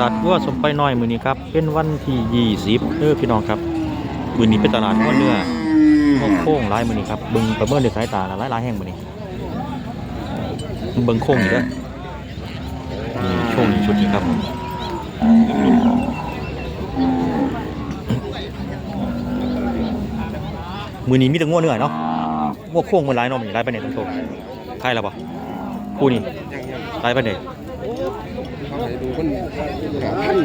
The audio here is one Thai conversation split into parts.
ลาดวัวสมไปน้อยมือนี้ครับ เป็นวันที่20เออพี่น้องครับมือนี้เป็นตลาดวัวเนื้อโค้งโค้งหลายมือนี้ครับเบิ่งประเมินด้วยสายตาหลายหลายๆแห่งมือนี้เบิ่งโค้งอีกเด้อนี่โค้งอีกชุดนี้ครับมือนี้มีแต่งัวเนื้อเนาะงัวโค้งมันหลายเนาะมันนี้หลายไปไหนต้องโชว์ใครล่ะบ่กูนี่หลายไปไหน เขาให้ดูปัญหาพัน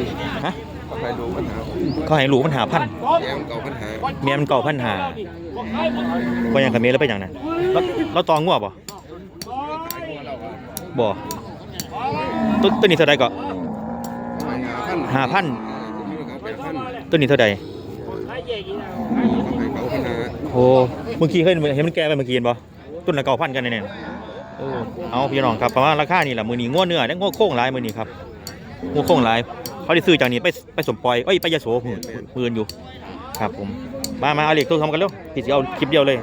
ฮะเขาให้ดูปัญหาเขาให้หลูมันหาพันแยมเก่าปัญหาเมียมันเก่าพันหาว่าอย่างกับเมียแล้วเป็นอย่างนั้นเราเราตองงัวบ่บ่ต้นต้นนี้เท่าใดก็หาพัน5,000เขาแปดพันต้นนี้เท่าใดเขาให้เก่าปัญหาโอ้เมื่อกี้เคยเห็นมันแก่ไปเมื่อกี้เห็นบ่ต้นละเก่าพันกันแน่ๆเออเอาพี่น้องครับประมาณราคานี่แหละมื้อนี้งัวเนื้อได้งัวโค้งหลายมื้อนี้ครับ งัวโค้งหลาย เขาได้ซื้อจากนี้ไปไปสมปล่อยเอ้ยไปยโสมื้อมื้ออยู่ ครับผม มามาเอาเหล็กตัวทำกันเร็วพี่สิเอาคลิปเดียวเลย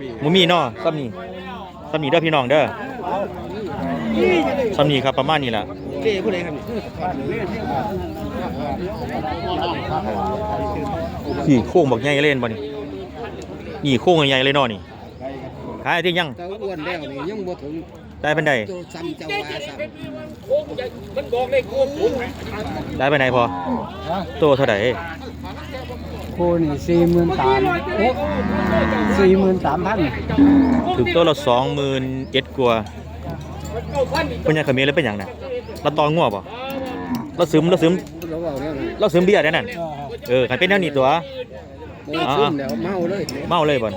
มีหมูมีเนาะซ้ำนี่ซ้ำนี่เด้อพี่น้องเด้อซ้ำนี่ครับประมาณนี้แหละเก้ผู้ใดครับนี่โค้งบักใหญ่เล่นบ่นี่นี่โค้งใหญ่เลยเนาะนี่ขายที่ยังอ้วนแล้วนี่ยังบ่ถึง ได้เป็นไดโตซ้ำเจ้าว่าซ้ได้เป็นไดพอโตเท่าไหร่โคนี่สี่หมื่นสามสี่หมื่นสามพันถึงตัวละสองหมื่นเจ็ดกว่าเป็นยังขมิ้นแล้วเป็นหยังน่ะเราตองงัวป่ะเราซึมเราซึมำเราเอาแล้วนะเราซึมเบียร์ได้นั่นเออขันเป็นแนวนี้ตัว โอ้ยซึมแล้วเมาเลยเมาเลยบ่น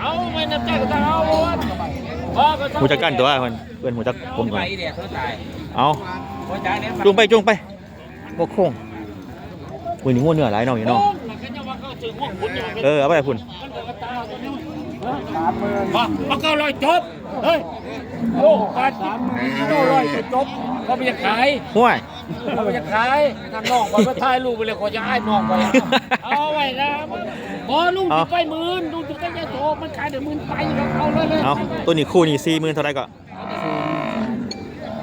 เอาไม่นับใจก็ต้องเอาพอก็ หูจักกันตัวเพิ่นเพิ่นหูจักผมก่อนไปเดี๋ยวเขาตายเอาพอจ่ายเนี่ยจุงไปจุงไปพวกโค้งอุ้ยนี่งัวเนื้อหลายเนาะนี่เนาะเออเอาไป พุ่นเอาเก้าร้อยจบ เฮ้ยโอ้บาทเก้าร้อยจะจบเขาไม่จะขายห้วย เขาไม่จะขายนั่นน้องไปมาถ่ายรูปไปเลยเขาจะให้น้องไป เอาไว้นะบอลุงจะไปหมื่นลุงจะไปยะโสมันขายเดี๋ยวหมื่นไปแล้วเอาเลยเลยเอาตัวนี้คู่นี่สี่หมื่นเท่าไหรก็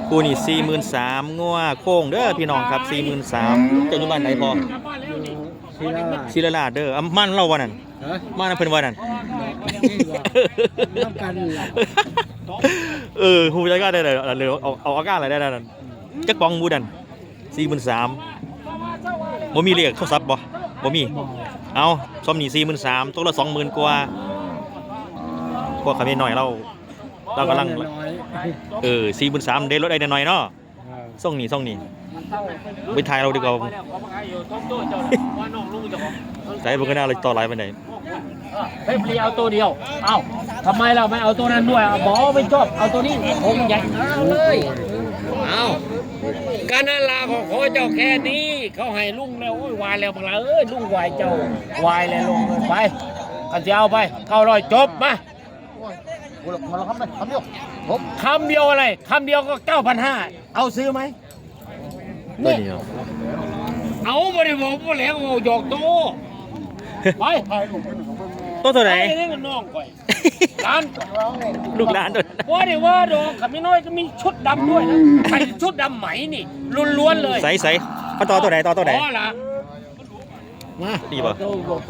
คู่นี่สี่หมื่นสามงัวโค้งเด้อพี่น้องครับสี่หมื่นสามจะอยู่บ้านไหนพอ กลับบ้านแล้วนี่สี่ละศิลาลาดเด้ออะมันเล่าวันนั้นฮะมันนนเพิ่นวันนั้น น้ำกันล่ะเออฮูจักก็ได้เลยเลยเอาเอาอาการอะไรได้นั่นจักปองหมูดันสี่หมื่นสามบ่มีเลขโทรศัพท์บ่บ่มี เอาซ่อมนี่สี่หมื่นสามตัวละสองหมื่นกว่าพวกขมิ้นหน่อยเราเรากำลังเออสี่หมื่นสามได้ลดได้หน่อยเนาะส่งนี่ส่งนี่ไปถ่ายเราดีกว่าไปแล้วเขามาขายอยู่ต้มตู้เจ้าว่าน้องลุงเจ้าของใส่บอร์กันหน้าเราต่อไลน์ไปไหน เฮ้ยเปลี่ยนเอาตัวเดียว เอ้าทำไมเราไม่เอาตัวนั้นด้วยอะบอกว่าไม่ชอบเอาตัวนี้คงใหญ่เอาเลยเอาการนาลาของขอเจ้าแค่นี้เขาให้ลุงแล้วโอ้ยวายแล้วบังละเอ้ยลุงวายเจ้าวายแล้วลงเงินไปกันจะเอาไปเก้าร้อยจบมาคำเดียวอะไรคำเดียวก็เก้าพันห้าเอาซื้อไหมตัวนี้เนาะเอาบริบอกว่าแล้วเอาหยอกโตไป ตัวเท่าไหร่ไอ้นี่มันน้องก่อยร้านลูกหลานตัวว่าเดี๋ยวว่าดอกขับไม่น้อยก็มีชุดดำด้วยนะใส่ชุดดำไหมนี่ล้วนๆเลยใส่ใส่เขาต่อตัวไหนต่อตัวไหนอ๋อเหรอดีป่ะ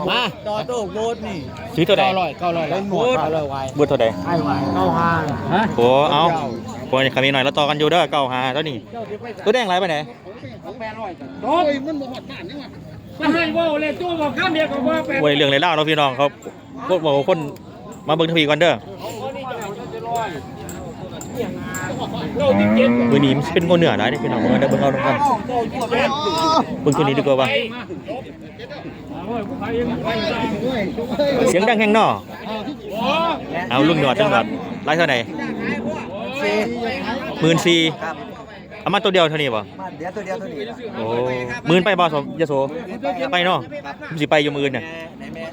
มาต่อโต้โบสนี่ซื้อตัวไหนเก้าร้อยเก้าร้อยเป็นหมวดเก้าร้อยวายเบอร์ตัวไหนไอ้วายเก้าห้าฮะโอ้เอาพวกนี้ขมิ้นหน่อยแล้วต่อกันอยู่เด้อเก้าหาตัวนี้ตัวแดงไรไปไหนโอ้ยมันบอกบ้านนี่วะมาให้ว่าเลยตัวบอกข้ามเดียวกับว่าแปลโอ้ยเรื่องไรเล่าเนาะพี่น้องเขา พวกบอกว่าคนมาเบิ่งทวีก่อนเด้อเราที่เจ็ดมือนี้มันเป็นงูเหนือได้เด้อพี่น้องเบิ่งเด้อเบิ่งเอาตรงกันเบิ่งตัวนี้ดีกว่าว่ะเสียงดังแห้งนาะเอาลุงหนวดลุงหนวดไล่เท่าไหร่หมื่นสี่ เอามาตัวเดียวเท่านี้ป่ะเดี๋ยวตัวเดียวตัวนี้โอ้หมื่นไปบ่สมยโสไปเนาะผมสิไปอยู่มือเนี่ยในแม่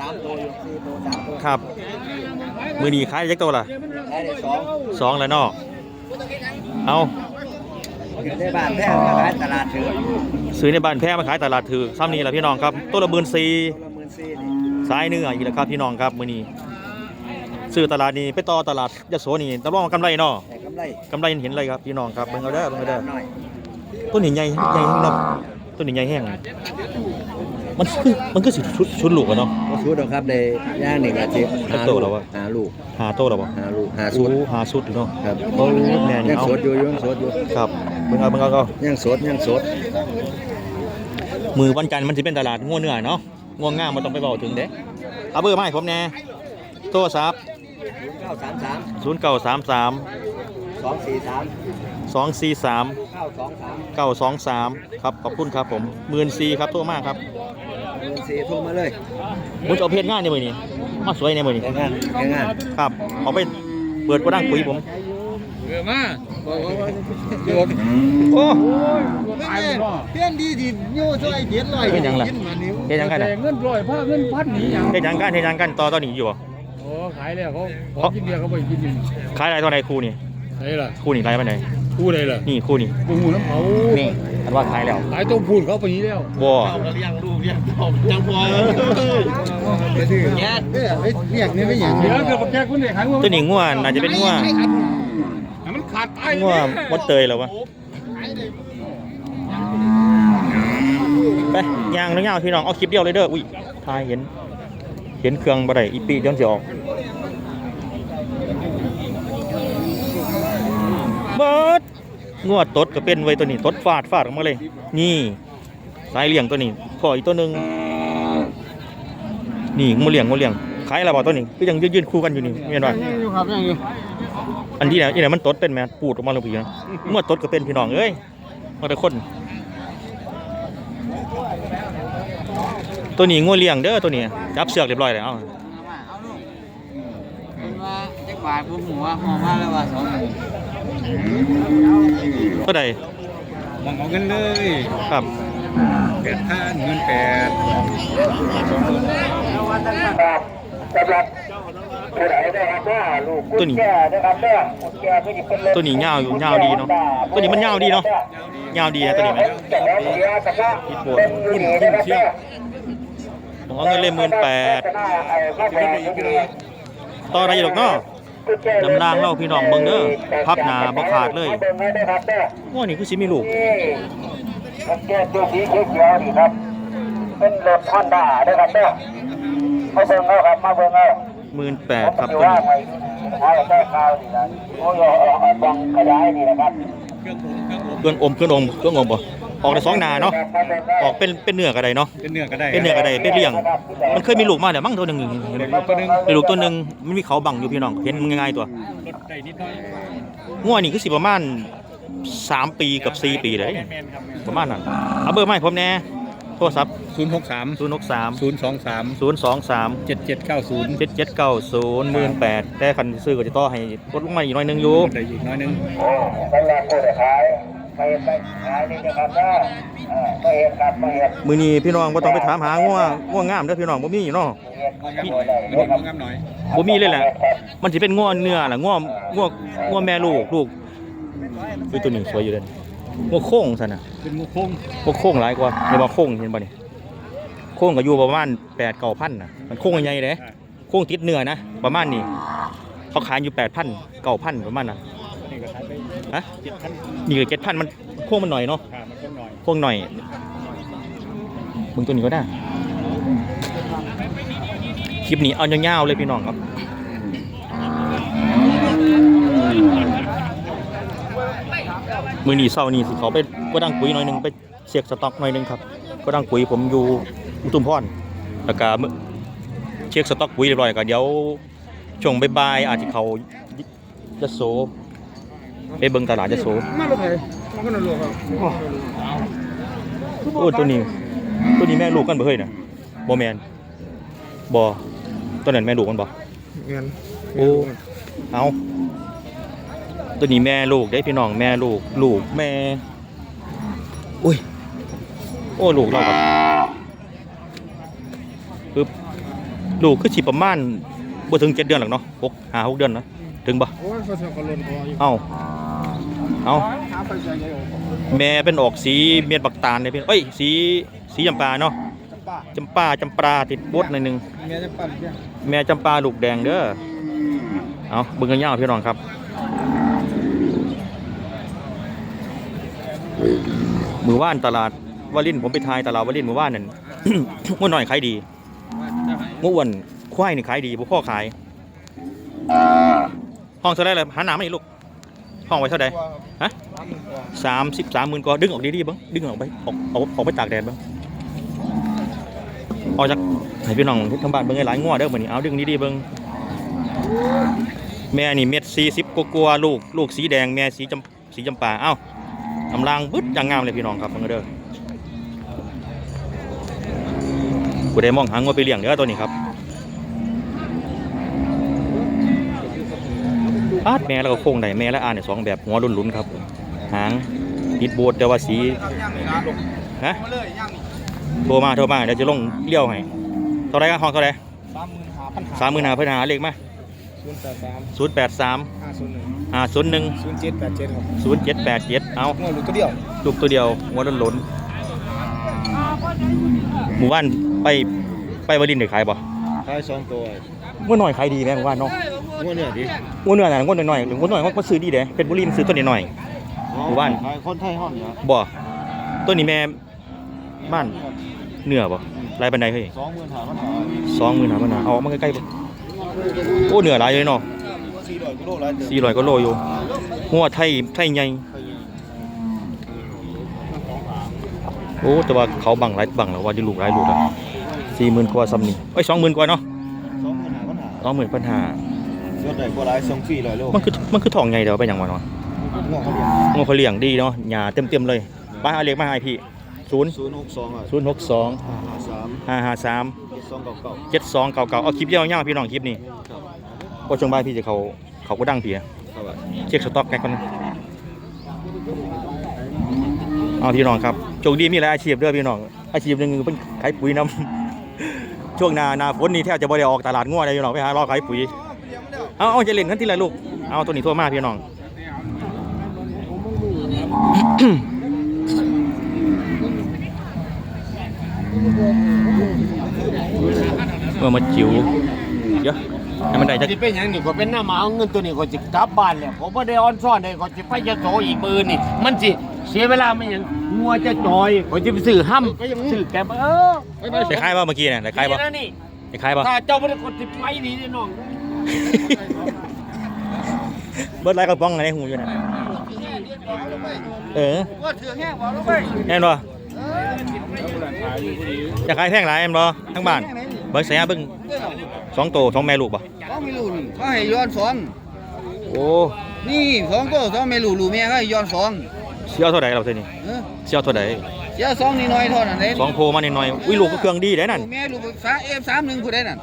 สามตัวอยู่สี่ตัวสามตัวครับ มือนี้ขายจักตัวล่ะได้เดี๋ยวสองสองแล้วเนาะเอาได้บ้านแท้มาขายตลาดถือซื้อในบ้านแพ้มาขายตลาดถือซ้ำนี่แหละพี่น้องครับตัวละหมื่นสี่ละหมื่นสี่นี่สายเนื้ออีกแล้วครับพี่น้องครับมือนี้ซื้อตลาดนี้ไปต่อตลาดยโสนี่ตะล่องกำไรเนาะแต่กำ ไรกำไรเห็นเลยครับพี่น้องครับเบิ่งเอาเด้อเบิ่งเอาเด้อหน่อยต้นนี้ใหญ่ใหญ่เนาะต้นนี้ใหญ่แห้งมันคือมันคือสิชุดชุดลูกอะเนาะบ่สุดหรอกครับได้ย่างนี่ก็สิจักโตแล้ววะหาลูกหาโตแล้วบ่หาลูกหาโอ้สุดหาสุดอยู่เนาะครับโอ้แม่นี่ยังเอาสดอยู่ยังสดอยู่ครับเบิ่งเอาเบิ่งเอาเอายังสดยังสดมือวันจันทร์มันสิเป็นตลาดงัวเนื้อเนาะงัวงามมันต้องไปเว้าถึงเด้เอาเบอร์มาให้ผมแน่โทรศัพท์933 0933 243 243 923 923ครับขอบคุณครับผมหมื่นซีครับโทรมาครับเงินสีโทรมาเลยมุจะเอาเพจงานในมือนี้มาสวยในมือนี้แค่งานแค่งานครับเอาไปเปิดกระดังปุ๋ยผมเออมาโอ้ตายบ่เพี้ยนดีดีโย่ช่วยเย็นหน่อยเฮ็ดหยังล่ะเฮ็ดหยังกันแต่น่ะเงินร้อยผ้าเงินพันนี่หยังเฮ็ดหยังกันเฮ็ดหยังกันต่อตอนนี้อยู่บ่โอ้ขายแล้วเขาขอกินเบียร์เขาบ่กินอยู่ขายอะไรตอนไหนครูนี่ ไหนล่ะครูนี่ขายไปไหนพูดได้ล่ะนี่ครูนี่กูหูน้ำเผานี่อันว่าขายแล้วขายต้มพูนเขาไปนี้แล้วบ่เนี่ยเรียกนี่ไม่หยังเดี๋ยวเดี๋ยวแกคุณได้ขายงัวตัวนี้ง่วน่าจะเป็นง่วมันขาดตายง่วมดเตยแล้ววะไปย่างแล้วย่างพี่น้องเอาคลิปเดียวเลยเด้ออุ้ยทายเห็น เห็นเครื่องบ่ได้อีปีเดี๋ยวมันสิออก เบิดงวดตดก็เป็นไว้ตัวนี้ตดฟาดฟาดออกมาเลย นี่สายเลี้ยงตัวนี้พออีกตัวหนึ่งนี่งูเลี้ยงงูเลี้ยงขายอะไรบ่ตัวนี้ก็ยังยืนๆคู่กันอยู่นี่เห็นป่ะยังอยู่ครับยังอยู่อันที่ไหนที่ไหนมันตดเป็นแมปูดออกมาลงผีนะเมื่อตดก็เป็นพี่น้องเอ้ยมาแต่คนตัวนี้งูเลี้ยงเด้อตัวนี้จับเสือกเรียบร้อยแล้วเอาลูกเป็นว่าจักบาทบ่ฮู้ว่าฮอมาแล้วว่า2ตัวใดมองเอาเงินเลยครับแปดพันเงินแปดตัวนี้ตัวนี้ยาวอยู่ยาวดีเนาะตัวนี้มันยาวดีเนาะยาวดีนะตัวนี้ไหมอีปวดพุ่นพุ่นเที่ยวผมเอาเงินเลยหมื่นแปดต่ออะไรหรอกเนาะ นำรางเล่าพี่น้องเบิ่งเด้อพับหนาบ่ขาดเลยว่านี่คือสิมีลูกมันแก้ตัวสีเขียวๆนี่ครับ เป็นรถฮอนด้าเด้อครับเด้อมาเบิ่งเอาครับมาเบิ่งเอาหมื่นแปดครับผมตัวว่านี้ไว้เอาได้ข่าวนี่นะโอ้ยเอาเอาบังขยายนี่นะครับเครื่องอมเครื่องอมเครื่องอมบ่ ออกได้สองหนาเนาะออกเป็นเป็นเนื้อก็ได้เนาะเป็นเนื้อก็ได้เป็นเนื้อก็ได้เป็นเลี้ยง มันเคยมีลูกมาเดี๋ยวมั้งตัวหนึ่งเห็นลูกตัวหนึ่งเป็นลูกตัวหนึ่งมันมีเขาบังอยู่พี่น้องเห็นมันง่ายๆตัวได้นิดหน่อยง่วนี่คือสิประมาณสามปีกับสี่ปีเลยประมาณนั้นเอาเบอร์มาให้ผมแน่โทรศัพท์ศูนย์หกสามศูนย์หกสามศูนย์สองสามศูนย์สองสามเจ็ดเจ็ดเก้าศูนย์เจ็ดเจ็ดเก้าศูนย์หมื่นแปดแต่คันซื้อก็จะต่อให้ลดลงมาอีกหน่อยหนึงอยู่ได้อีกน้อยหนึง ไปไปขานี่นะครับนะเออไม่เห็นครับไม่เห็นมือนี้พี่น้องบ่ต้องไปถามหาง่วง่วงามเด้อพี่น้องบ่มีเนาะงามหน่อยมันงามหน่อยบ่มีเลยแหละมันสิเป็นง่วเนื้อล่ะง่วง่วง่วแม่ลูกลูกคือตัวนี้สวยอยู่เด่นง่วโค้งซั่นน่ะเป็นงูโค้งง่วโค้งหลายกว่าเดี๋ยวว่าโค้งเห็นบ่นี่โค้งก็อยู่ประมาณ8 9พันน่ะมันโค้งใหญ่เด้โค้งติดเนื้อนะประมาณนี้เขาขายอยู่8,000 9,000ประมาณนั้นนี่ก็ขายไป ฮะเจ็ดพันนี่ก็7,000มันโค้งมันหน่อยเนาะขามันก็หน่อยโค้งหน่อยมึงตัวนี้ก็ได้ คลิปนี้เอายาวๆเลยพี่น้องครับมือหนีเศร้านี่สิเขาไปก็ดังปุ๋ยหน่อยหนึงไปเช็คสต็อกหน่อยหนึงครับก็ดังปุ๋ยผมอยู่อุทุมพรแล้วก็มื้อเช็คสต็อกปุ๋ยเรียบร้อยก็เดี๋ยวช่วงบ่ายๆอาจจะเขาจะโซ ไปเบิ่งตลาดจะโซมาลูกไผ่มาคนละลูกครับโอ้ตัวนี้ ตัวนี้แม่ลูกกันบ่เฮ้ยน่ะบ่แม่นบ่ตัวนั้นแม่ลูกมันบ่เงินโอ้เอาตัวนี้แม่ลูกได้พี่น้องแม่ลูกลูกแม่อุ้ยโอ้ลูกเราครับปึ๊บลูกคือสิประมาณบ่ถึงเจ็ดเดือนหรอกเนาะหกห้าหกเดือนเนาะ ถึงบ่โอ้ยภาษาคนลนพออยู่เอ้าเอ้าหาไปใส่ใหญ่โอ้แม่เป็นออกสีเมียนปักตาลเลยพี่เอ้ยสีสีจำปาเนาะจำป้าจำปาจำปาติดบดหน่อยหนึงเมียจะปั่นเพี้ยแม่จำปาลูกแดงเด้อเอาเบิ่งกันยาวพี่น้องครับมือว่านตลาดวารินผมไปทายตลาดวารินมือว่านนั่นง้อหน่อยขายดีง้ออ้วนควายนี่ขายดีบ่พ่อขาย ห้องเท่าไรเลยหาหนามาอีกลูก ห้องไว้เท่าไรฮะสามสิบสามหมื่นกว่าดึงออกดีๆบ้างดึงออกไปออกออกออกไปตากแดดบ้างออกจากให้พี่น้องทั้งบ้านเบิ่งให้หลายงัวเด้อเหมือนนี้เอาดึงดีๆเบิ่งแม่นี่เม็ดสี่สิบกลัวาลูกลูกสีแดงแม่สีจำสีจำปาเอ้ากำลังบึ้ดอย่างงามเลยพี่น้องครับเบิ่งเด้อกูได้มองหางัวไปเลี้ยงเด้อตัวนี้ครับ ปาดแม่แล้วก็โค้งได้แม่และอ่านเนี่ยสองแบบหัวลุ้นๆครับหางปิดโบดแต่ว่าสีฮะโทรมาโทรมาเดี๋ยวจะลงเลี้ยวให้เท่าไรครับห้องเท่าไรสามหมื่นห้าพันสามหมื่นหาเพื่อนหาเลขมาศูนย์แปดสามศูนย์แปดสามห้าศูนย์หนึ่งห้าศูนย์หนึ่งศูนย์เจ็ดแปดเจ็ดครับศูนย์เจ็ดแปดเจ็ดเอางวดลูกตัวเดียวลูกตัวเดียวหัวล้นล้นหมู่บ้านไปไปวารินเด็กขายบ่ขายสองตัว งวดหน่อยขายดีไหมหมู่บ้านเนาะงวดเนี่ยดิงวดเนื้อน่ะงวดหน่อยๆหรืองวดหน่อยมันซื้อดีเด้เพชรบุรีมันซื้อตัวนี้หน่อย หมู่บ้าน ขายคนไทยห้องเนี่ยบ่ตัวนี้แม่บ้านเนื้อบ่ลายบันไดเฮ้ยสองหมื่นห้าพันหาสองหมื่นหาพันหาเอามาใกล้ๆบ่โอ้เนื้อหลายเลยเนาะสี่ร้อยกิโลละเดือนสี่ร้อยก็โลอยู่หัวไทยไทยใหญ่โอ้แต่ว่าเขาบังหลายบังแล้วว่าจะลูกหลายลูกแล้วสี่หมื่นกว่าซ้ำนี่เอ้ยสองหมื่นกว่าเนาะ สองหมื่นพันห้าส่วนใหญ่กว่าหลายสองฟรีร้อยโลมันคือมันคือทองไงเดี๋ยวไปอย่างวะเนาะงวดเขาเรียนงวเขาเลี้ยงดีเนาะหญ้าเต็มๆเลยไปเอาเล็กมาให้พี่ศูนย์ศูนย์หกสองอะศูนย์หกสองห้าห้าสามห้าห้าสามเจ็ดสองเก่าเก่าเจ็ดสองเก่าๆเอาคลิปยาวๆพี่น้องคลิปนี้โอ้ชงบ้านพี่จะเขาเขาก็ดังเพียครับเช็คสต็อกกันก่อนนะเอาพี่น้องครับโชคดีมีหลายอาชีพเด้อพี่น้องอาชีพหนึ่งเป็นขายปุ๋ยน้ำ ช่วงหนาหนาฝนนี่แทบจะบ่ได้ออกตลาดงัวเลยพี่น้องไปหารอขายปุ๋ยเอาเอาจะเล่นกันทีละลูกเอาตัวนี้ทั่วมาพี่น้องเออมาจิ๋วเยอะ ให้มันได้จะที่เป็นอย่างนี้ก็เป็นหน้ามาเอาเงินตัวนี้ก็จะกลับบ้านแล้วผมไม่ได้ออนซ่อนเลยก็จะไปจะโตอีกมือนี่ มันสิเสียเวลาไม่อย่างงัวจะจอยก็จะไปซื้อห้ำซื้อแกบเออได้คล้ายป่ะเมื่อกี้เนี่ยได้คล้ายป่ะนี่นะนี่ได้คล้ายป่ะถ้าเจ้าไม่ได้กดติดไปนี่แน่น้องเบิร์ดไลท์กระป๋องอะไรหูอยู่เนี่ยเออว่าถือแห้งบอกลงไปแน่นบ่จะขายแพงหลายแม่นบ่ทั้งบ้าน เบิร์ดเสียเบิ่งสองโตสองแม่ลูกบ่สองไม่รู้นี่เขาให้ย้อนสองโอ้นี่สองตัวสองไม่รู้รู้แม่เขาให้ย้อนสองเสียวเท่าใดเราเท่านี้เออเสียวเท่าใดเสียสองนี่น้อยเท่านั้นเองสองโพมานิดหน่อยอุ้ยลูกก็เครื่องดีเด้นั่นแม่ลูกสามเอฟสามหนึ่งผู้ใดนั่น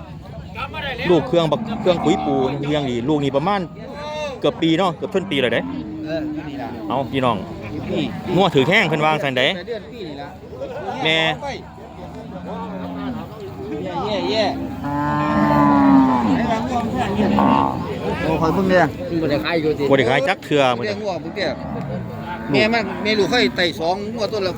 ลูกเครื่องบักเครื่องปุ๋ยปูเครื่องดีลูกนี่ประมาณเกือบปีเนาะเกือบต้นปีเลยเด้เอออยู่นี่ล่ะเอาพี่น้องพี่งัวถือแข้งเพิ่นวางซั่นเด้เดือนพี่นี่ล่ะแม่เย่เย่ โอ้คอยเพิ่งเนี่ยมันจะขายอยู่ที่บ่ได้ขายจักเทื่อหมดเรียกงัวเพิ่งเนี่ยแม่มันแม่ลูกเคยไต่สองงัวตัวละ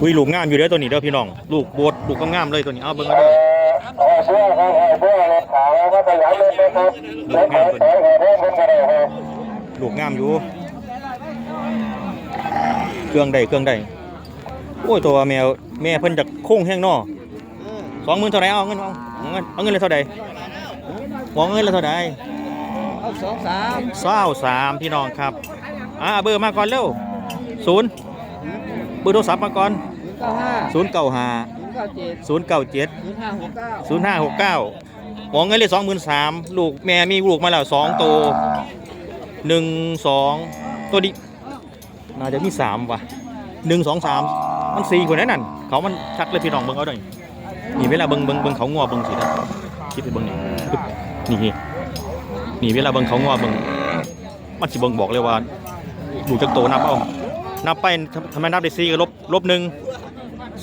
อุ้ยลูกงามอยู่เด้อตัวนี้เด้อพี่น้อง ลูกโบดลูกก็งามเลยตัวนี้เอาเบิ่งเอาเด้อเออเพื่อให้ให้เพื่อรถขาวก็ขยันเลยนะครับเดี๋ยวขอขอขอเพิ่มเพิ่มกันเลยครับลูกงามอยู่ เครื่องได้เครื่องได้โอ้ยตัวแมว แม่เพิ่นจะโค้งแห้งเนอสองหมื่นเท่าไหรเอาเงินเอาเอาเงินเอาเงินเลยเท่าไหร่หวงเงินเลยเท่าไหร่เอาสองสามเศร้าสามพี่น้องครับอ่าเบอร์มาก่อนเร็วศูนย์เบอร์โทรศัพท์มาก่อนศูนย์เก้าห้าศูนย์เก้าห้าศูนย์เก้าเจ็ดศูนย์เก้าเจ็ดศูนย์ห้าหกเก้าศูนย์ห้าหกเก้าหวงเงินเลยสองหมื่นสามลูกแม่มีลูกมาแล้วสองตัวหนึ่งสองตัวนี้น่าจะมีสามว่ะหนึ่งสองสาม มันสี่คนนั้นนั่นเขามันชักเลยพี่น้องเบิ่งเอาหน่อยนี่เวลาเบิ่งเบิ่งเบิ่งเขางัวเบิ่งสินะคิดไปเบิ่งนี่นี่นี่เวลาเบิ่งเขางัวเบิ่งมันสิเบิ่งบอกเลยว่าลูจักโตนับเอานับไปทำไมนับได้สี่ก็ลบลบหนึ่ง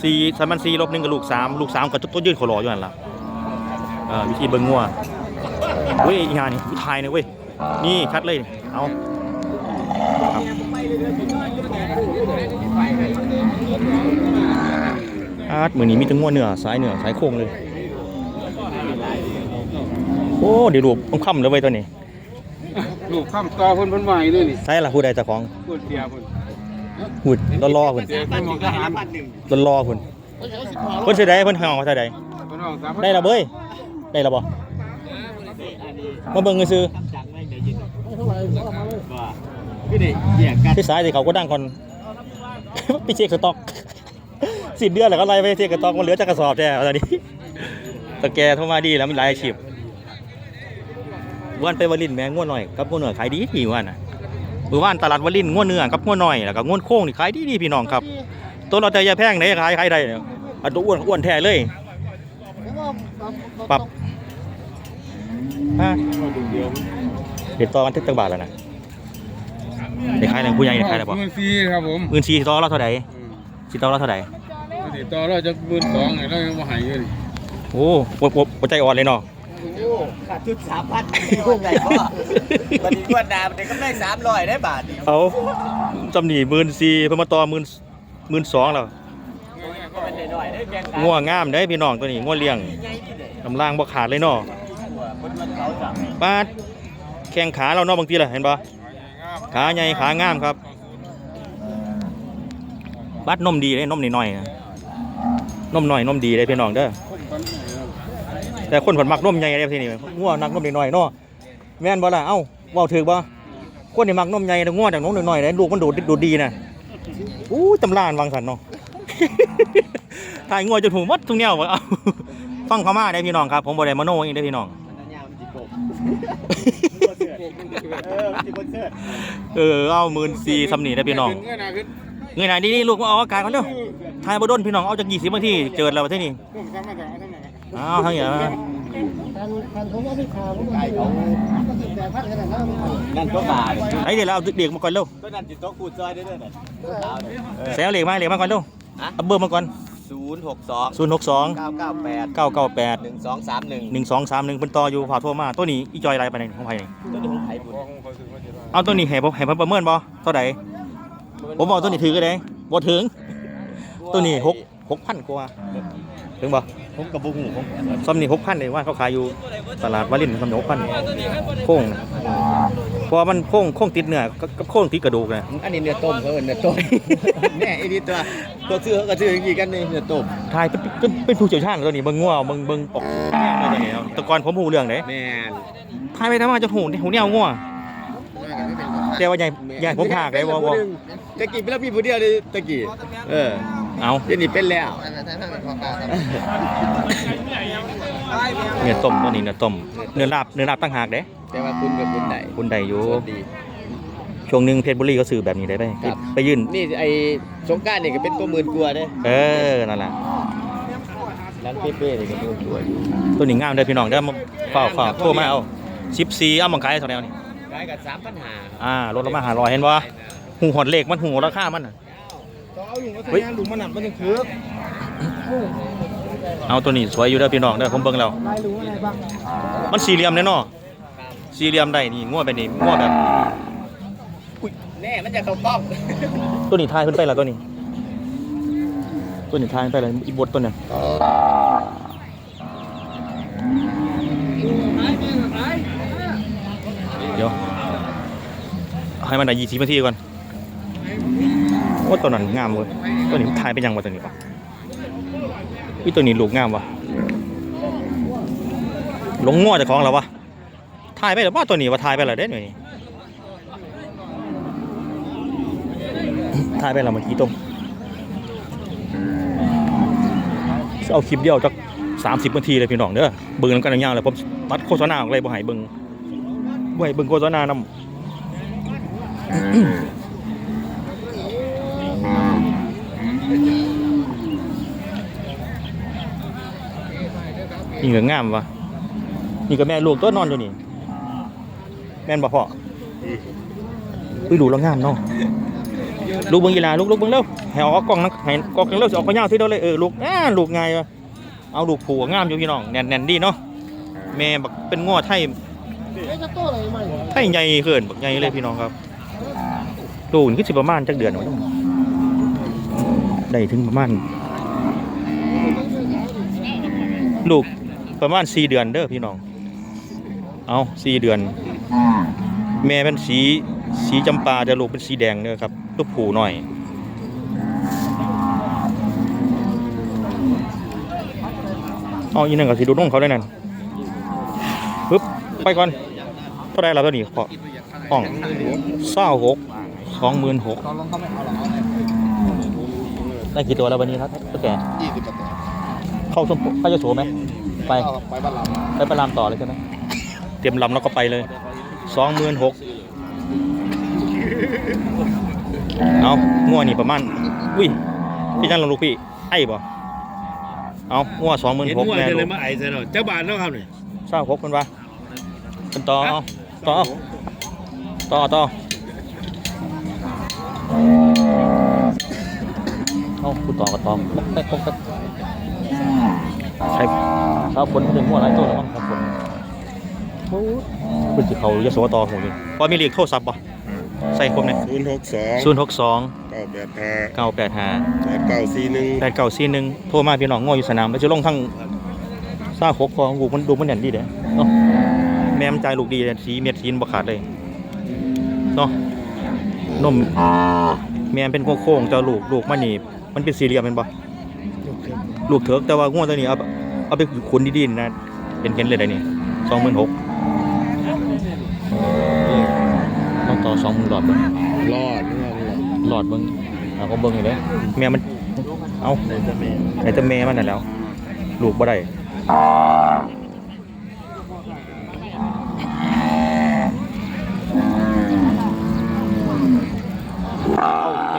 สี่สามพันสี่ลบหนึ่งกับลูกสามลูกสามกับตัวยื่นขอรออยู่นั่นล่ะอ่อวิธีเบิ่งงัวเว้ยอีหานี่ผู้ชายเนี่ยเว้ยนี่ชัดเลยเอา อาดมือนี้มีแตั้งงัวเนื้อสายเนื้อสายโค้งเลย โอ้เดี๋ยวดูต้องค่ำเลยเว้ยตัวนี้ลูกข้ามต่อเพิ่นเพิ่นว่าให้เลยนี่ใช่ล่ะผู้ใดเจ้าของพูดเสียเพิ่นหุดรอรอเพิ่นเสียเป็นหมอกทหารรอรอเพิ่นเพิ่นสิได้เพิ่นเฮาเท่าใดเพิ่นห้องสามได้ละเบ้ยได้ละบ่มาเบิ่งซื่อคือได้แยกกันที่สายที่เขาก็ดังก่อน ไปเช็คสต็อกสิ้นเดือนแล้วก็ไล่ไปเช็คสต็อกมันเหลือจักกระสอบแท้ตอนนี้ตะแกโทรมาดีแล้วมีหลายอาชีพวันไปวลินแมงง่วนหน่อยกับง่วนหน่อยขายดีดีวันน่ะมือว่านตลาดวลินง่วนเนื้อกับง่วนหน่อยแล้วก็ง่วนโค้งนี่ขายดีดีพี่น้องครับตัวเราแต่ยาแพงไหนขายขายได้เนี่ยอันตัวอ้วนอ้วนแท้เลยปรับฮะเด็ดต่อกันทึกจังบาทแล้วนะ เด็กขายอะไรผู้ใหญ่เด็กขายอะไรบ่เงินฟรีครับผมหมื่นสี่ต่อเราเท่าไหร่สี่ต่อเราเท่าไหร่ติดต่อเราจะหมื่นสองไงเรายังบ่ให้อยู่นี่โอ้ปวดปวดปวดใจอ่อนเลยเนาะขาดทุนสามพันพวกไหนพ่อวันนี้กวนดามันก็ได้สามร้อยได้บาทเอาจำหนีหมื่นสี่เพิ่มมาต่อหมื่นหมื่นสองแล้วมันหน่อยได้แบ่งกันง่วงงามได้พี่น้องตัวนี้ง่วงเลี้ยงกำลังบ่ขาดเลยเนาะคนมันเขาจังปาดแข้งขาเราเนาะบางทีล่ะเห็นปะ ขาใหญ่ขางามครับ บัดนมดีเลยนมน้อยๆนะนมน้อยนมดีเลยพี่น้องเด้อแต่คนผลมักนมใหญ่เลยที่นี้ง่วนักนมน้อยๆเนาะแม่นบ่ล่ะเอ้าเว้าถึกบ่คนที่มักนมใหญ่แต่ง่วงจากนมน้อยๆเลยลูกมันดูดดูดีนะอู้ตำรานวางสันเนาะถ่ายง่วงจนหูมัดทุกแนวบ่เอ้าฟังเขามาได้พี่น้องครับ ผมบ่ได้มโนเองได้พี่น้อง เออเอาหมื่นสี่สำนีได้พี่น้องเงินนะขึ้นเงยหนนี่นี่ลูกมาออกอากาศก่อนเร็วถ่ายบดนพี่น้องเอาจากยี่สิบนาทีเจอแล้วที่นี่ร่วมสามมาสองสามมาอ้าวทั้งอย่างนั่นก็บาทไอ้เดี๋ยวเราเอาเด็กมาก่อนเร็วก็นั่นจิตโต๊ะกูจอยได้ด้วยแซวเหล็กมาเหล็กมาก่อนเร็วเอาเบอร์มาก่อน ศูนย์หกสองศูนย์หกสองเก้าเก้าแปดเก้าเก้าแปดหนึ่งสองสามหนึ่งหนึ่งสองสามหนึ่งเป็นต่ออยู่ผ่าโทรมาตัวนี้อีจอยอะไรไปไหนของใครนี่ตัวนี้ของไทยบุญเอาตัวนี้ให้ผมให้ผมประเมินบ่เท่าไหร่ผมบอกตัวนี้ถือก็ได้บ่ถึง ตัวนี้หกหกพันกว่าถึงบ่ผมกับบุ้งผมซ้ำนี่หกพันเลยว่าเขาขายอยู่ตลาดวารินซ้ำนี่หกพันโค้งนะเพราะว่ามันโค้งโค้งติดเนื้อกับกับโค้งติดกระดูกนะอันนี้เนื้อต้มเขาเนื้อต้มแม่ไอ้นี่ตัว ตัวซื้อเขาก็ซื้ออย่างนี้กันนี่เนื้อต้มทายเป็นเป็นผู้เชี่ยวชาญตัวนี้เบิ่งงัวเบิ่งเบิ่งออกแง่ตัวนี้เนาะแต่ก่อนผมหูเรื่องเด้แม่นทายไปทำมาจะหูนี่หูแนวงัวแต่ว่าใหญ่ใหญ่ผมพากได้บ่บ่ตะกี้เป็นแล้วมีผู้เดียวเลยตะกี้เออเอาเดี๋ยวนี้เป็นแล้วเนื้อต้มตัวนี้เนื้อต้มเนื้อลาบเนื้อลาบตั้งหากเด้แต่ว่าคุณกับคุณได้คุณได้อยู่ดี ช่วงหนึงเพชรบุรีก็ซื้อแบบนี้ได้ไปครับ ไปยื่น นี่ไอ้สงกรารนี่ก็เป็นตัวหมื่นกว่าเด้เออ นั่นแหละร้านเป้ๆนี่ก็หมื่นกว่าอยู่ตัวนี้งามเด้อพี่น้องเด้อมาฝากฝากโทรมาเอา14เอามังขายเท่าไหร่นี่ขายกับสามปัญหาอ่าลดลงมา500เห็นบ่หูหดเลขมันหูราคามันน่ะเอาอยู่ว่าทางานหลุมมันน่ะมันถึงคือเอาตัวนี้สวยอยู่เด้อพี่น้องเด้อผมเบิ่งแล้วลายรู้อะไรบ้าง มันสี่เหลี่ยมแน่เนอนสี่เหลี่ยมได้นี่ง้อแบบนี้ง้อแบบ แน่มันจะเข้าป้อมตัวนี้ทายขึ้นไปแล้วตัวนี้ ตัวนี้ทายขึ้นไปแล้วอีบทตัวเนี้เดี๋ยวให้มันได้ยี่สิบนาทีก่อนว่าตัวนั้นงามเว้ยตัวนี้ทายไปยังวะตัวนี้ปะวิตัวนี้ลูกงามวะหลงง้อจากของเราวะทายไปหรือว่าตัวนี้ว่าทายไปแล้วเด้หน่อยนี่ ทายไปแล้วเมื่อกี้ตรงเอาคลิปเดียวจากสามสิบนาทีเลยพี่น้องเด้อเบิ่งนำกันยาวๆเลยผมตัดโฆษณาออกเลยบ่ให้เบิ่งบ่ให้เบิ่งโฆษณานำนี่ก็งามวะนี่ก็แม่ลูกตัวนอนอยู่นี่ แม่นบ่พ่ออุ้ยดูแล้วงามเนาะ ลูกเบิ่งกีฬาลูกลูกเบิ่งเร็วให้ออกกล้องนะให้กล้องเร็วสิออกไปยาวทีเดียวเลยเออลูกอ่าลูกไงวะเอาลูกผูกงามอยู่พี่น้องแน่นแน่นดีเนาะแม่บักเป็นง้อไทยไทยใหญ่เกินบักใหญ่เลยพี่น้องครับลูกนี่คือสิประมาณจักเดือนวะได้ถึงประมาณลูกประมาณสี่เดือนเด้อพี่น้อง เอาสี่เดือน แม่เป็นสีสีจำปาแต่ลูกเป็นสีแดงเด้อครับ ลูกผูหน่อย เอาอีนั่นก็สิดูน้องเขาได้นั่นปึ๊บไปก่อนเท่าไรเราตัวนี้พอห้องเศร้าหกสองหมื่นหกได้กี่ตัวแล้ววันนี้ครับตัวแกยี่สิบกว่าตัวเข้าส้มไปจะโฉไหมไปไปบ้าราไปประลามต่อเลยใช่ไหมเตรียมลำแล้วก็ไปเลยสองหมื่นหก เอางัวนี่ประมาณอุ้ยพี่จันลงลูกพี่ไอ้บ่เอางัวสองหมื่นเห็นหกว่าแม่จะลูเลยกมาไอ้ใส่เราเจ้าบ้านแล้วครับเนี่ยเศร้าหกคนวะเป็นต่อเอาต่อเอาต่อต่อเอากูต่อก็ต่อปกแป๊กปกแป๊กใช่ถ้าฝนมันถึงหัวอะไรตัวแล้วมั้งครับฝนโอ้ยเป็นสิเขายะโสต่อผมเลยพอมีเรียกโทรศัพท์ป่ะ ใส่ครบเนี่ยศูนย์หกสองศูนย์หกสองเก้าแปดห้าเก้าแปดห้าแปดเก้าสี่หนึ่งแปดเก้าสี่หนึ่งโทรมาพี่น้องง้ออยู่สนามแล้วจะลงทั้งซาคกพอลูกมันดูมันแน่นดีเด้อเนาะแม่มันใจลูกดีเลยสีเม็ดสีนบ่ขาดเลยเนาะนมแม่มันเป็นโค้งๆแต่ลูกลูกมันนี่มันเป็นสี่เหลี่ยมเป็นบ่ลูกเถิกแต่ว่าง้อตัวนี้เอาเอาไปขุนดีๆนะเห็นเห็นเลยได้นี่สองหมื่นหกต้องต่อสองหมื่นหลอดเบิ่ง รอด หล อดเบิ่งเอาก็เบิ่งอยู่เลยแม่มัน เอาในจะมีไอ้แต่แม่มันน่ะแหล้ว ลูกบ่ได้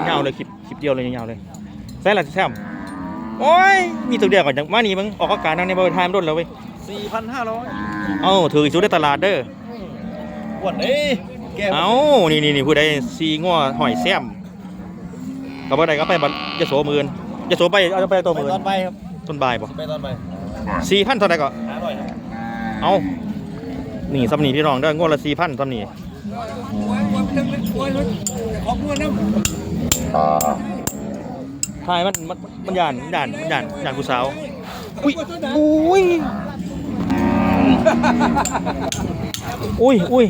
ยาวๆเลยคลิปคลิปเดียวเลยยาวๆเลยใส่ละแซมโอ้ย มีตัวเดียวก่อนจังมานี่มึงออกอากาศนั่งในบริษัทมันโดนแล้วเว้ยสี่พันห้าร้อยเอ้าถืออีกสุดในตลาดเด้อวันนี้แกเอ้า นี่นี่นี่ผู้ใดซีง้อหอยแซม ก็บ่ได้ก็ไปบัดยะโสหมื่นยะโสไปเอาไปตัวหมื่นตอนไปครับต้นบ่ายบ่ไปตอนไปสี่พันเท่าไหร่ก็ห้าร้อยครับเอานี่ซ้ำนี่พี่น้องเด้องวดละสี่พันซ้ำนี่ทายมันมันมันยานมันยานมันยานยานผู้สาว อุ้ยอุ้ยอุ้ยอุ้ย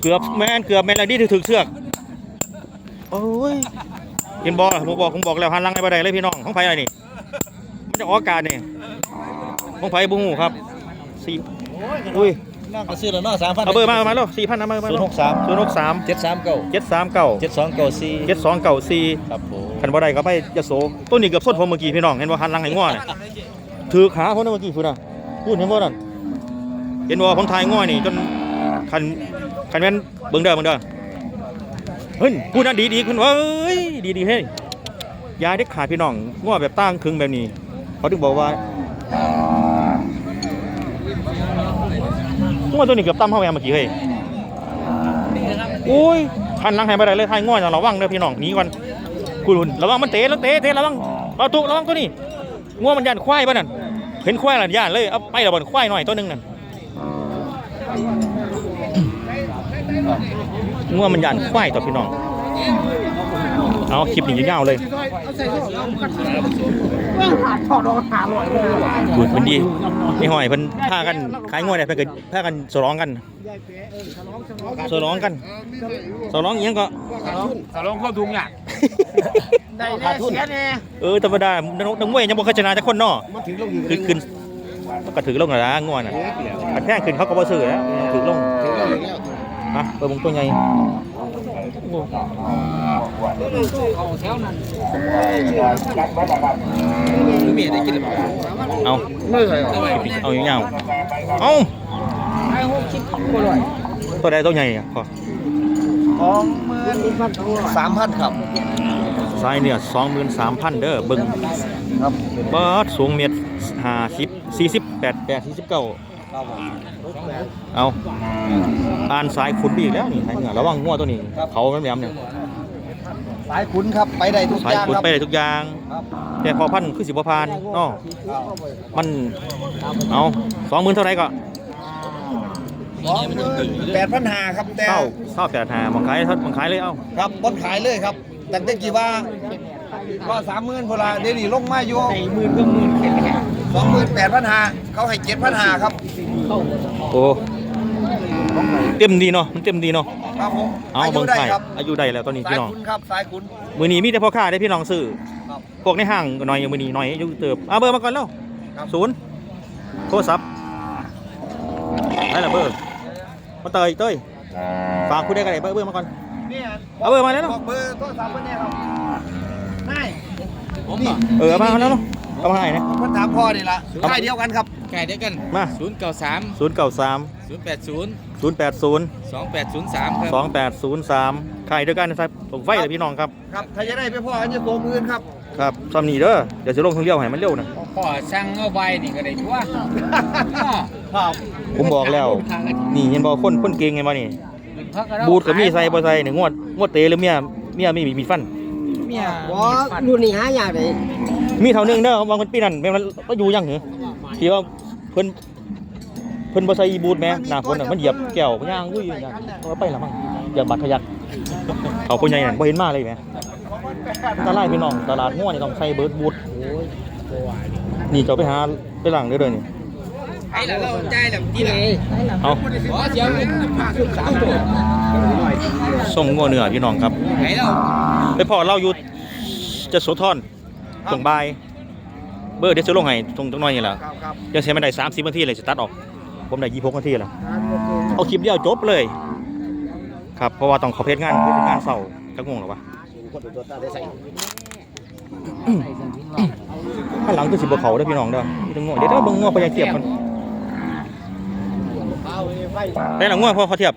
เกือบแมนเกือบแมนอะไรนี่ถึกๆเสือกโอ้ย เห็นบอลผมบอกผมบอกแล้วหันหลังให้บ่ได้เลยพี่น้องของไผอะไรนี่มันจะออกอากาศนี่ของไผบุ้งหูครับสี่อุ้ยนั่งกระซื้อแล้วเนาะสามพันเอาเบอร์มาเอามาแล้วสี่พันนะมามาศูนย์หกสามศูนย์หกสามเจ็ดสามเก้าเจ็ดสามเก้าเจ็ดสองเก้าสี่เจ็ดสองเก้าสี่ครับผมขันบ่ได้ก็ไปยะโสต้นนี้เกือบส้นผมเมื่อกี้พี่น้องเห็นว่าหันหลังให้ง้อเนี่ยถือขาคนนั้นเมื่อกี้พูดนะพูดเห็นบ่นั่นเห็นว่าผมทายง้อนี่จนคันคันแม่นเบิ่งเด้อเบิ่งเด้อ เฮ้ยพูดนั้นดีดีขึ้นเว้ยดีดีเฮ้ยยาเด็กขาดพี่น้องง้อแบบตั้งครึ่งแบบนี้ เขาถึงบอกว่าง้อตัวนี้เกือบตั้มเข้าไปเมื่อกี้เฮ้ยอุ้ยคันลังให้บ่ได้เลยทายง้ออย่างระวังเด้อพี่น้องหนีก่อนคุณระวังมันเตะแล้วเตะเตะระวังเอาตุระวังตัวนี้ง้อมันย่านควายป่ะนั่นเห็นควายแล้วย่านเลยเอาไปและบ่นควายหน่อยตัวหนึงนั่น ง้อมันย่านควายต่อพี่น้อง เอาคลิปนี้ยาวๆเลยดูดมันดีนี่หอยเพิ่นพากันขายง้อเนี่ยเพิ่นก็พากันสร้องกันสร้องกันสร้องอีหยังก็สลองเข้าทุงเนี่ยได้ขาดทุนเออธรรมดานักนักมวยยังบ่เคยชนะจักคนเนาะมันถึงลงอยู่ขึ้น ขึ้นก็ถือลงแล้วนะง่วนน่ะอันแพงขึ้นเขาก็บ่ซื้อแล้วถือลงถึงลงอยู่แล้วฮะเปิดวงตัวใหญ่โอ้เมียได้กินหรือเปล่าเอาเอาอย่างเงี้ยเอาตัวใดตัวใหญ่อะพอสองหมื่นสามพันครับซ้ายเนี่ย23,000เด้อเบิ่งครับบาดสูงเมตร 50 48 8 49ครับผมเอาอ่านสายขุนไปอีกแล้วนี่ไทยเหนือระวังงัวตัวนี้ เขาแม่มๆเนี่ยสายขุนครับไปได้ทุกสาอยย่างขุนครับไปได้ทุกอย่าง ครับแต่พอพันคือสิบพานเนาะมันเอาสองหมื่นเท่าไหร่ก็สองหมื่นแปดพันห้าครับแต่เท่าเท่าแปดหาบังขายเท่าบังขายเลยเอ้าครับบนขายเลยครับแต่เมื่อกี้ว่าก็สามหมื่นพลาเดี๋ยวนี้ลงมาอยู่หมื่นก็หมื่น สองหมื่นแปดพันห้าเขาให้เจ็ดพันห้าครับโอ้เต็มดีเนาะมันเต็มดีเนาะครับผมเอาอายุเบิ่งได้ไข่ครับอายุได้แล้วตอนนี้สายพี่น้องคุณครับสายคุณมือนี้มีแต่พ่อค้าได้พี่น้องซื้อครับพวกในห้างก็น้อยอย่างมือนี้น้อยอยุ่เติบเอาเบอร์มาก่อนแล้วครับศูนย์โทรศัพท์ได้ละเบอร์มาเตยเต้ยฝากคุณได้กันไหนเบอร์เบอร์มาก่อนเนี่ยเอาเบอร์มาแล้วบเนาะอกเบอร์โทรศัพท์เพิ่นเนี่ยครับนายผมเหรอเออเอามาแล้วเนาะ เอามาให้นะเพิ่นถามพ่อนี่ล่ะครับ ค่ายเดียวกันครับ ไก่เดียวกันมา ศูนย์เก้าสามศูนย์เก้าสามศูนย์แปดศูนย์ศูนย์แปดศูนย์สองแปดศูนย์สามครับ สองแปดศูนย์สามขายด้วยกันนะครับผมไฟเลยพี่น้องครับ ครับถ้าจะได้ไปพ่ออันจะตัวมือครับ ครับซ้ำนี่เด้อ เดี๋ยวจะลงทางเลี้ยวให้มันเร็วนะ พ่อสั่งเอาไว้นี่ก็ได้ทั่วครับผมบอกแล้ว นี่เห็นบอกคนคนเก่งไงมานี่ บูดกับมีใส่บ่ใส่เนี่ยงวด งวดเตะหรือเมีย เมียไม่มีมีดฟัน เมีย บ่รุ่นนี้หายากเลย มีเท่านึงเด้อบางคนปีนั้นแม่นมันก็อยู่ยังเหรอที่ว่าเพิ่นเพิ่นบ่ใส่บูทแม่หน้าฝนน่ะมันเหยียบแก้วมันย่างอุ้ยย่างเอาไปละมั้งอย่าบัดทะยักเขาผู้ใหญ่นั่นบ่เห็นมาเลยแหมตลาดพี่น้องตลาดงัวนี่ต้องใส่เบิร์ดบูทนี่เจ้าไปหาไปหลังเด้อเด้อนี่ไอ้ละเราใจแบบที่ไหนเอาขอเสียงชุดสามตัวส่งงัวเนื้อพี่น้องครับไหนเราไปพอเราอยู่จะโสธร ส่งบาย เบอร์เดี๋ยวจะลงให้ตรงตรงน้อยนี่แหละครับครับเดี๋ยวเสียไม่ได้สามสิบนาทีเลยจะตัดออก ผมได้ยี่หกนาทีแล้วเอาคลิปเดียวจบเลย ครับ เพราะว่าต้องเขาเพจงานเพจงานเสาร์จักโมงหรอวะข้างหลังคือสิบเขาเด้อพี่น้องเด้อพี่ต้องงวเดี๋ยวเด้อเบิ่งงวพยายเทียบกันได้หลังงวพอเขาเทียบ